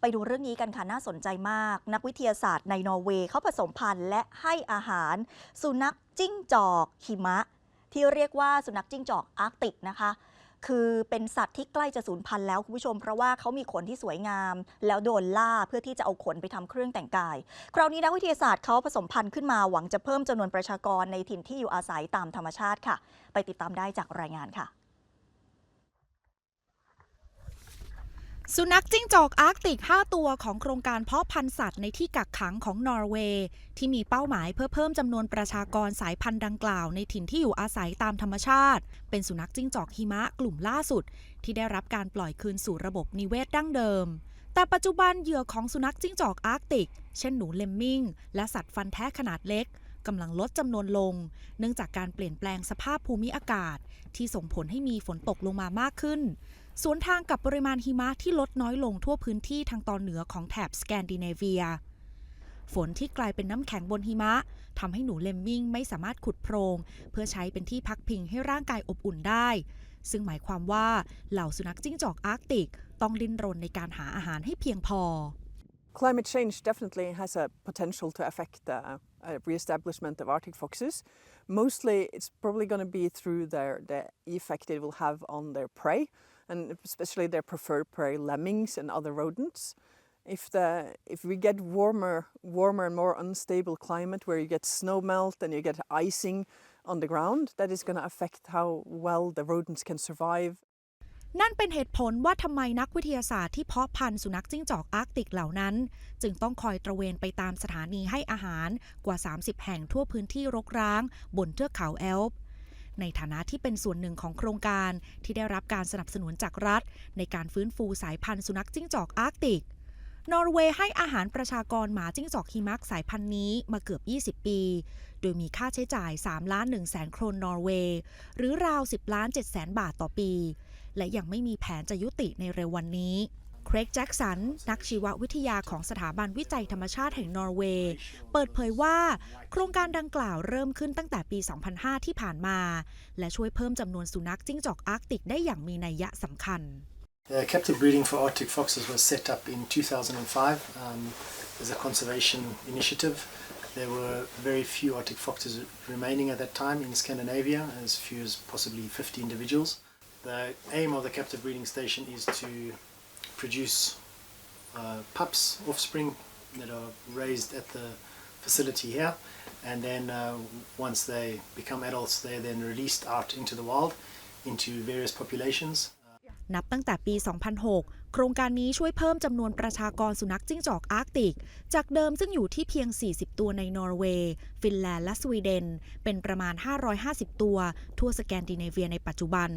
ไปดูเรื่องนี้กันค่ะน่าสนใจมาก นักวิทยาศาสตร์ในนอร์เวย์เขาผสมพันธุ์และให้อาหาร สุนัขจิ้งจอกหิมะ ที่เรียกว่าสุนัขจิ้งจอกอาร์กติกนะคะ คือเป็นสัตว์ที่ใกล้จะสูญพันธุ์แล้วคุณผู้ชมเพราะว่าเขามีขนที่สวยงาม แล้วโดนล่าเพื่อที่จะเอาขนไปทำเครื่องแต่งกาย คราวนี้นักวิทยาศาสตร์เขาผสมพันธุ์ขึ้นมาหวังจะเพิ่มจำนวนประชากรในถิ่นที่อยู่อาศัยตามธรรมชาติค่ะ ไปติดตามได้จากรายงานค่ะ สุนัขจิ้งจอกอาร์กติก 5 ตัวของโครงการเพาะพันธุ์สัตว์ในที่กักขังของนอร์เวย์ที่มีเป้าหมายเพื่อเพิ่มจำนวนประชากรสายพันธุ์ดังกล่าวในถิ่นที่อยู่อาศัยตามธรรมชาติ เป็นสุนัขจิ้งจอกหิมะกลุ่มล่าสุด ที่ได้รับการปล่อยคืนสู่ระบบนิเวศดั้งเดิม แต่ปัจจุบันเหยื่อของสุนัขจิ้งจอกอาร์กติก เช่นหนูเลมมิงและสัตว์ฟันแท้ขนาดเล็กกำลังลดจำนวนลง เนื่องจากการเปลี่ยนแปลงสภาพภูมิอากาศ ที่ส่งผลให้มีฝนตกลงมามากขึ้น สวนทางกับปริมาณหิมะที่ลดน้อยลงทั่วพื้นที่ทางตอนเหนือของแถบสแกนดิเนเวีย ฝนที่กลายเป็นน้ำแข็งบนหิมะทำให้หนูเลมมิงไม่สามารถขุดโพรง เพื่อใช้เป็นที่พักพิงให้ร่างกายอบอุ่นได้ ซึ่งหมายความว่าเหล่าสุนัขจิ้งจอกอาร์กติก ต้องดิ้นรนในการหาอาหารให้เพียงพอ Climate change definitely has a potential to affect the uh, re-establishment of Arctic foxes. Mostly, it's probably going to be through their the effect it will have on their prey, and especially their preferred prey, lemmings and other rodents. If the if we get warmer, warmer and more unstable climate where you get snow melt and you get icing on the ground, that is going to affect how well the rodents can survive นั่นเป็นเหตุผลว่าทำไมนักวิทยาศาสตร์ที่เพาะพันธุ์สุนัขจิ้งจอกอาร์กติกเหล่านั้น จึงต้องคอยตระเวนไปตามสถานีให้อาหารกว่า 30 แห่งทั่วพื้นที่รกร้าง บนเทือกเขาแอลป์ในฐานะที่เป็นส่วนหนึ่งของโครงการที่ได้รับการสนับสนุนจากรัฐ ในการฟื้นฟูสายพันธุ์สุนัขจิ้งจอกอาร์กติก นอร์เวย์ให้อาหารประชากรหมาจิ้งจอกหิมะสายพันธุ์นี้มาเกือบ 20 ปี โดยมีค่าใช้จ่าย3ล้าน1แสนโครนนอร์เวย์ หรือราว 10 ล้าน7แสนบาทต่อปี และยังไม่มีแผนจะยุติในเร็ววันนี้เครกแจ็กสัน นักชีววิทยาของสถาบันวิจัยธรรมชาติแห่งนอร์เวย์ เปิดเผยว่า โครงการดังกล่าวเริ่มขึ้นตั้งแต่ปี 2005 ที่ผ่านมา และช่วยเพิ่มจำนวนสุนัขจิ้งจอกอาร์กติกได้อย่างมีนัยยะสำคัญ The captive breeding for Arctic foxes was set up in 2005 um, as a conservation initiative. There were very few Arctic foxes remaining at that time in Scandinavia, as few as possibly 50 individuals. The aim of the captive breeding station is to produce uh, pups, offspring that are raised at the facility here, and then uh, once they become adults, they're then released out into the wild into various populations. นับตั้งแต่ปี 2006 โครงการนี้ช่วยเพิ่มจำนวนประชากรสุนัขจิ้งจอกอาร์กติก จากเดิมซึ่งอยู่ที่เพียง 40 ตัวในนอร์เวย์ ฟินแลนด์และสวีเดน เป็นประมาณ 550 ตัว ทั่วสแกนดิเนเวียในปัจจุบัน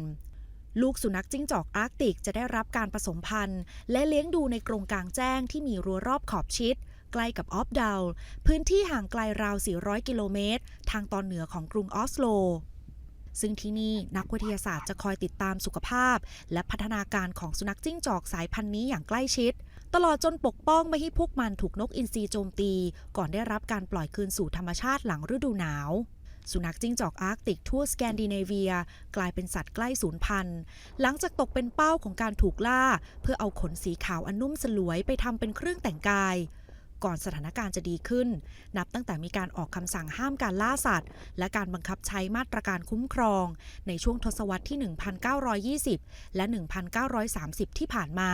ลูกสุนัขจิ้งจอกอาร์กติกจะได้รับการผสมพันธุ์ และเลี้ยงดูในกรงกลางแจ้งที่มีรั้วรอบขอบชิด ใกล้กับออฟดาวพื้นที่ห่างไกลราว 400 กิโลเมตร ทางตอนเหนือของกรุงออสโล ซึ่งที่นี่นักวิทยาศาสตร์จะคอยติดตามสุขภาพ และพัฒนาการของสุนัขจิ้งจอกสายพันธุ์นี้อย่างใกล้ชิด ตลอดจนปกป้องไม่ให้พวกมันถูกนกอินทรีโจมตี ก่อนได้รับการปล่อยคืนสู่ธรรมชาติหลังฤดูหนาว สุนัขจิ้งจอกอาร์กติกทั่วสแกนดิเนเวีย กลายเป็นสัตว์ใกล้สูญพันธุ์ หลังจากตกเป็นเป้าของการถูกล่า เพื่อเอาขนสีขาวอันนุ่มสลวยไปทำเป็นเครื่องแต่งกาย ก่อนสถานการณ์จะดีขึ้น นับตั้งแต่มีการออกคำสั่งห้ามการล่าสัตว์ และการบังคับใช้มาตรการคุ้มครอง ในช่วงทศวรรษที่ 1920 และ 1930 ที่ผ่านมา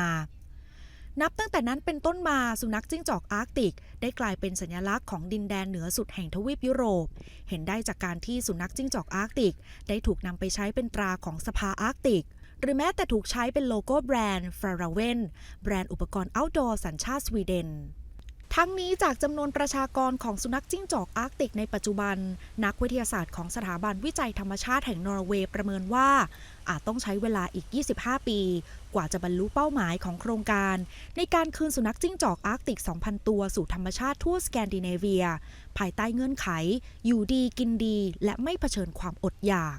นับตั้งแต่นั้นเป็นต้นมาสุนัขจิ้งจอกอาร์กติก ได้กลายเป็นสัญลักษณ์ของดินแดนเหนือสุดแห่งทวีปยุโรป เห็นได้จากการที่สุนัขจิ้งจอกอาร์กติก ได้ถูกนำไปใช้เป็นตราของสภาอาร์กติก หรือแม้แต่ถูกใช้เป็นโลโก้แบรนด์ฟราราเวนแบรนด์อุปกรณ์ outdoor สัญชาติสวีเดน ทั้งนี้จากจำนวนประชากรของสุนัขจิ้งจอกอาร์กติกในปัจจุบัน นักวิทยาศาสตร์ของสถาบันวิจัยธรรมชาติแห่งนอร์เวย์ประเมินว่า อาจต้องใช้เวลาอีก 25 ปี กว่าจะบรรลุเป้าหมายของโครงการ ในการคืนสุนัขจิ้งจอกอาร์กติก 2,000 ตัวสู่ธรรมชาติทั่วสแกนดิเนเวีย ภายใต้เงื่อนไข อยู่ดีกินดี และไม่เผชิญความอดอยาก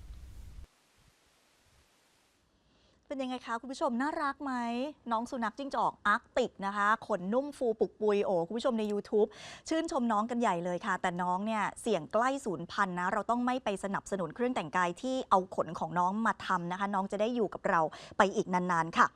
เป็นยังไงคะคุณผู้ชมน่ารักไหมน้องสุนัขจิ้งจอกอาร์กติกนะคะ ขนนุ่มฟูปุกปุยโอ้คุณผู้ชมใน YouTube ชื่นชมน้องกันใหญ่เลยค่ะ แต่น้องเนี่ยเสี่ยงใกล้ศูนย์พันนะ เราต้องไม่ไปสนับสนุนเครื่องแต่งกายที่เอาขนของน้องมาทำนะคะ น้องจะได้อยู่กับเราไปอีกนานๆค่ะ